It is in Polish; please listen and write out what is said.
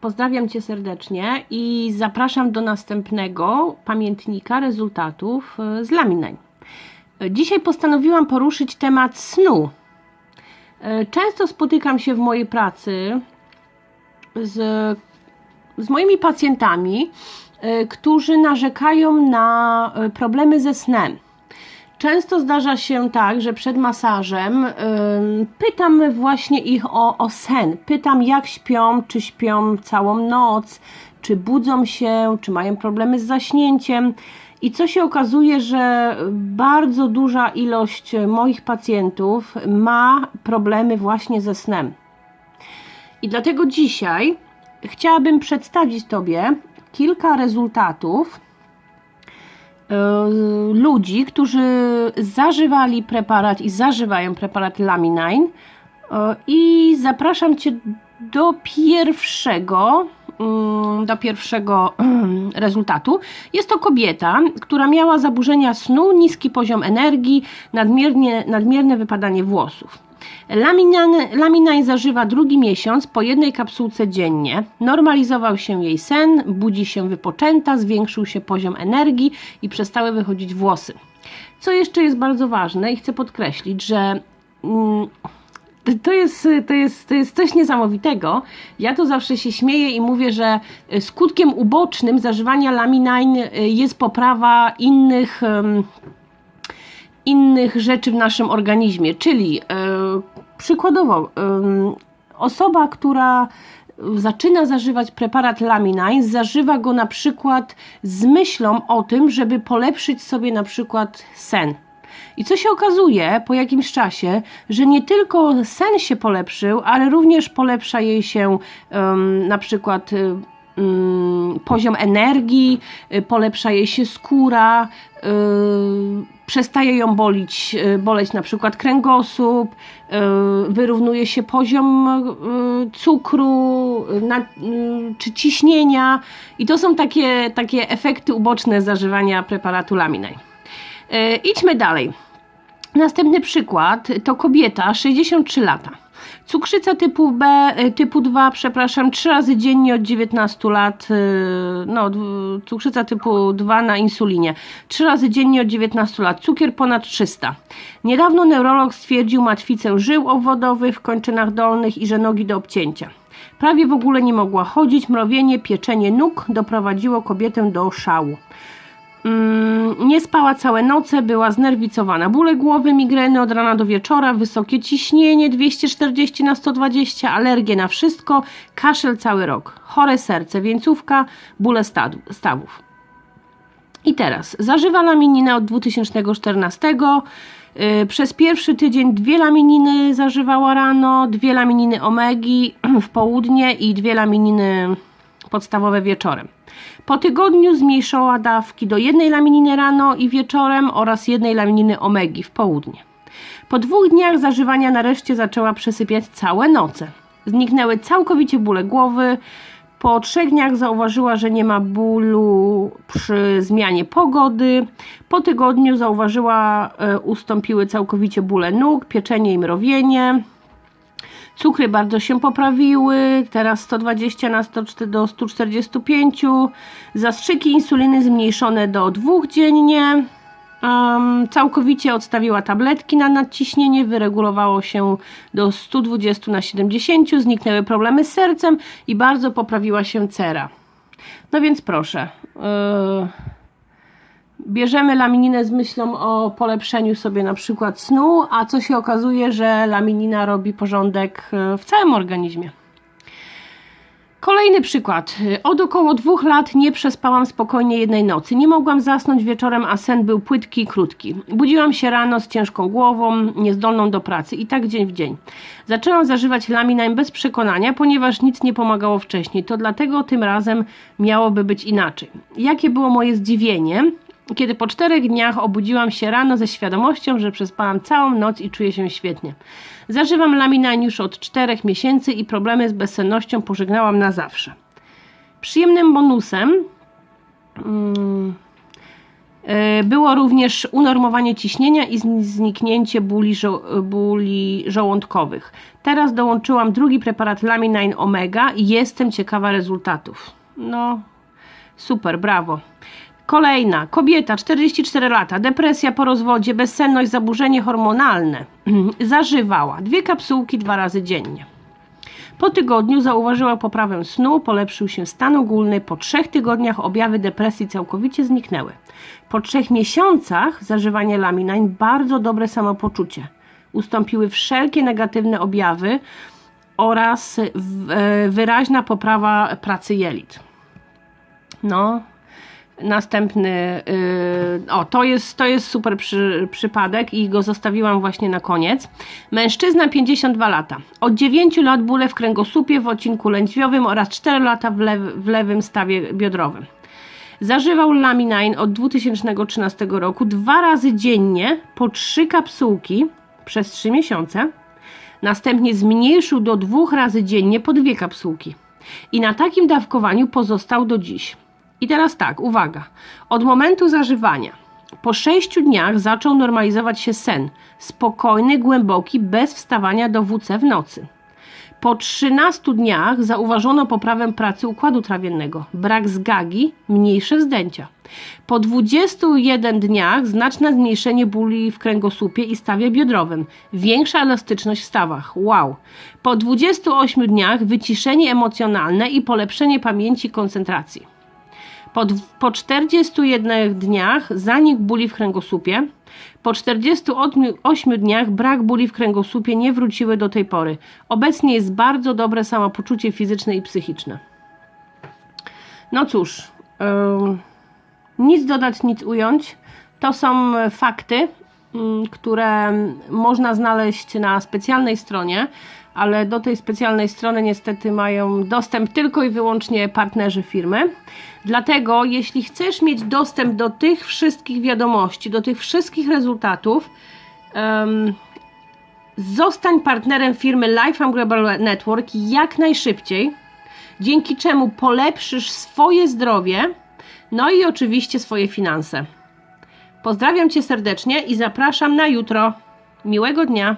Pozdrawiam Cię serdecznie i zapraszam do następnego pamiętnika rezultatów e, z Laminań. E, Dzisiaj postanowiłam poruszyć temat snu. E, Często spotykam się w mojej pracy z, z moimi pacjentami, którzy narzekają na problemy ze snem. Często zdarza się tak, że przed masażem ym, pytam właśnie ich o, o sen. Pytam, jak śpią, czy śpią całą noc, czy budzą się, czy mają problemy z zaśnięciem. I co się okazuje, że bardzo duża ilość moich pacjentów ma problemy właśnie ze snem. I dlatego dzisiaj chciałabym przedstawić Tobie kilka rezultatów ludzi, którzy zażywali preparat i zażywają preparat Laminine E, i zapraszam Cię do pierwszego mm, do pierwszego rezultatu. Jest to kobieta, która miała zaburzenia snu, niski poziom energii, nadmiernie, nadmierne wypadanie włosów. Laminine zażywa drugi miesiąc po jednej kapsułce dziennie. Normalizował się jej sen, budzi się wypoczęta, zwiększył się poziom energii i przestały wychodzić włosy. Co jeszcze jest bardzo ważne i chcę podkreślić, że mm, to jest, to, jest, to jest coś niesamowitego. Ja to zawsze się śmieję i mówię, że skutkiem ubocznym zażywania laminine jest poprawa innych, innych rzeczy w naszym organizmie. Czyli przykładowo, osoba, która zaczyna zażywać preparat Laminine, zażywa go na przykład z myślą o tym, żeby polepszyć sobie na przykład sen. I co się okazuje po jakimś czasie, że nie tylko sen się polepszył, ale również polepsza jej się na przykład y, poziom energii, y, polepsza jej się skóra, y, przestaje ją bolić, y, boleć na przykład kręgosłup, wyrównuje się poziom cukru na, czy ciśnienia i to są takie, takie efekty uboczne zażywania preparatu Laminine. E, idźmy dalej. Następny przykład to kobieta 63 lata. Cukrzyca typu B, e, typu 2, przepraszam, 3 razy dziennie od 19 lat, e, no, cukrzyca typu 2 na insulinie. 3 razy dziennie od 19 lat, cukier ponad 300. Niedawno neurolog stwierdził matwicę żył obwodowych w kończynach dolnych i że nogi do obcięcia. Prawie w ogóle nie mogła chodzić, mrowienie, pieczenie nóg doprowadziło kobietę do szału. Mm, nie spała całe noce, była znerwicowana. Bóle głowy, migreny od rana do wieczora, wysokie ciśnienie 240 na 120, alergie na wszystko, kaszel cały rok, chore serce, wieńcówka, bóle stawów. I teraz zażywa lamininę od 2014. Yy, Przez pierwszy tydzień dwie lamininy zażywała rano, dwie lamininy omegi w południe i dwie lamininy podstawowe wieczorem. Po tygodniu zmniejszała dawki do jednej lamininy rano i wieczorem oraz jednej lamininy omegi w południe. Po dwóch dniach zażywania nareszcie zaczęła przesypiać całe noce. Zniknęły całkowicie bóle głowy. Po trzech dniach zauważyła, że nie ma bólu przy zmianie pogody. Po tygodniu zauważyła, e, ustąpiły całkowicie bóle nóg, pieczenie i mrowienie. Cukry bardzo się poprawiły, teraz 120 na 100 do 145. Zastrzyki insuliny zmniejszone do dwóch dziennie. Um, całkowicie odstawiła tabletki na nadciśnienie, wyregulowało się do 120 na 70, zniknęły problemy z sercem i bardzo poprawiła się cera. No więc proszę. Yy, bierzemy lamininę z myślą o polepszeniu sobie na przykład snu, a co się okazuje, że laminina robi porządek e, w całym organizmie. Kolejny przykład. Od około dwóch lat nie przespałam spokojnie jednej nocy. Nie mogłam zasnąć wieczorem, a sen był płytki i krótki. Budziłam się rano z ciężką głową, niezdolną do pracy i tak dzień w dzień. Zaczęłam zażywać laminine bez przekonania, ponieważ nic nie pomagało wcześniej. To dlatego tym razem miałoby być inaczej. Jakie było moje zdziwienie, kiedy po czterech dniach obudziłam się rano ze świadomością, że przespałam całą noc i czuję się świetnie. Zażywam laminine już od czterech miesięcy i problemy z bezsennością pożegnałam na zawsze. Przyjemnym bonusem mm, E, Było również unormowanie ciśnienia i zni- zniknięcie bóli, żo- bóli żołądkowych. Teraz dołączyłam drugi preparat Laminine Omega i jestem ciekawa rezultatów. No, super, brawo. Kolejna, kobieta, 44 lata, depresja po rozwodzie, bezsenność, zaburzenie hormonalne. Zażywała dwie kapsułki dwa razy dziennie. Po tygodniu zauważyła poprawę snu, polepszył się stan ogólny. Po trzech tygodniach objawy depresji całkowicie zniknęły. Po trzech miesiącach zażywania laminań bardzo dobre samopoczucie. Ustąpiły wszelkie negatywne objawy oraz e, wyraźna poprawa pracy jelit. No, następny. Yy, o, to jest, to jest super przy, przypadek i go zostawiłam właśnie na koniec. Mężczyzna 52 lata. Od 9 lat bóle w kręgosłupie, w odcinku lędźwiowym oraz 4 lata w, lew, w lewym stawie biodrowym. Zażywał Laminine od 2013 roku dwa razy dziennie po trzy kapsułki przez 3 miesiące. Następnie zmniejszył do dwóch razy dziennie po dwie kapsułki. I na takim dawkowaniu pozostał do dziś. I teraz tak, uwaga. Od momentu zażywania po 6 dniach zaczął normalizować się sen. Spokojny, głęboki, bez wstawania do WC w nocy. Po 13 dniach zauważono poprawę pracy układu trawiennego, brak zgagi, mniejsze wzdęcia. Po 21 dniach znaczne zmniejszenie bóli w kręgosłupie i stawie biodrowym, większa elastyczność w stawach. Wow. Po 28 dniach wyciszenie emocjonalne i polepszenie pamięci koncentracji. Po, po 41 dniach zanik bóli w kręgosłupie. Po 48 dniach brak bóli w kręgosłupie nie wróciły do tej pory. Obecnie jest bardzo dobre samopoczucie fizyczne i psychiczne. No cóż, ym, nic dodać, nic ująć. To są fakty, które można znaleźć na specjalnej stronie, ale do tej specjalnej strony niestety mają dostęp tylko i wyłącznie partnerzy firmy. Dlatego, jeśli chcesz mieć dostęp do tych wszystkich wiadomości, do tych wszystkich rezultatów, em, zostań partnerem firmy Lifefarm Global Network jak najszybciej, dzięki czemu polepszysz swoje zdrowie, no i oczywiście swoje finanse. Pozdrawiam Cię serdecznie i zapraszam na jutro. Miłego dnia!